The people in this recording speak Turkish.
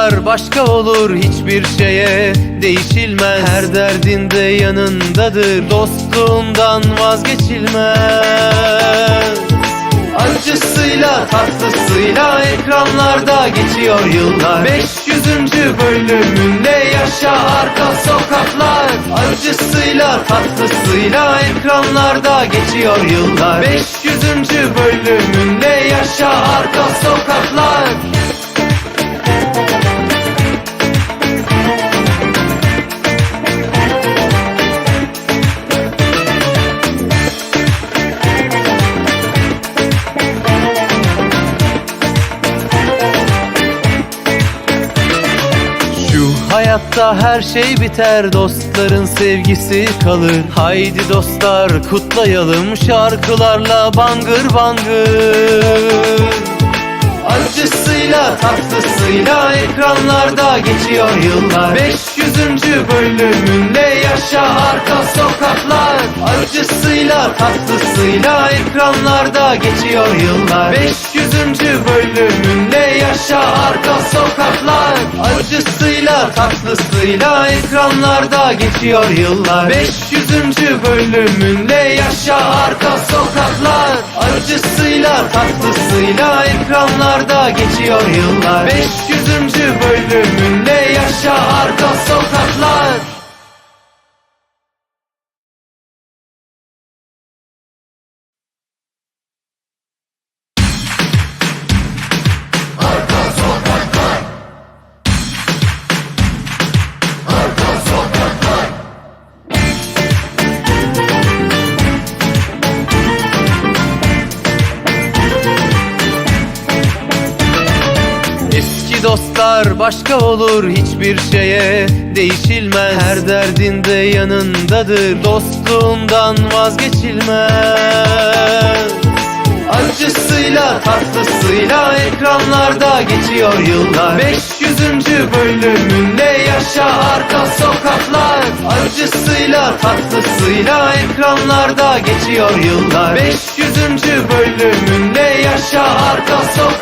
dostlar başka olur hiçbir şeye değişilmez Her derdinde yanındadır dostluğundan vazgeçilmez Acısıyla tatlısıyla ekranlarda geçiyor yıllar 500. bölümünde yaşa arka sokaklar Acısıyla tatlısıyla ekranlarda geçiyor yıllar 500. bölümünde hayatta her şey biter dostların sevgisi kalır Haydi dostlar kutlayalım şarkılarla bangır bangır Acısıyla tatlısıyla ekranlarda geçiyor yıllar 500. bölümünde yaşa arka sokaklar Acısıyla tatlısıyla ekranlarda geçiyor yıllar 500. tatlısıyla ekranlarda geçiyor yıllar 500. bölümünde yaşa arka sokaklar Acısıyla tatlısıyla ekranlarda geçiyor yıllar 500. bölümünde yaşa arka sokaklar Dostlar başka olur hiçbir şeye değişilmez Her derdinde yanındadır dostluğundan vazgeçilmez Acısıyla tatlısıyla ekranlarda geçiyor yıllar 500. bölümünde yaşa arka sokaklar Acısıyla tatlısıyla ekranlarda geçiyor yıllar 500. bölümünde yaşa arka sokaklar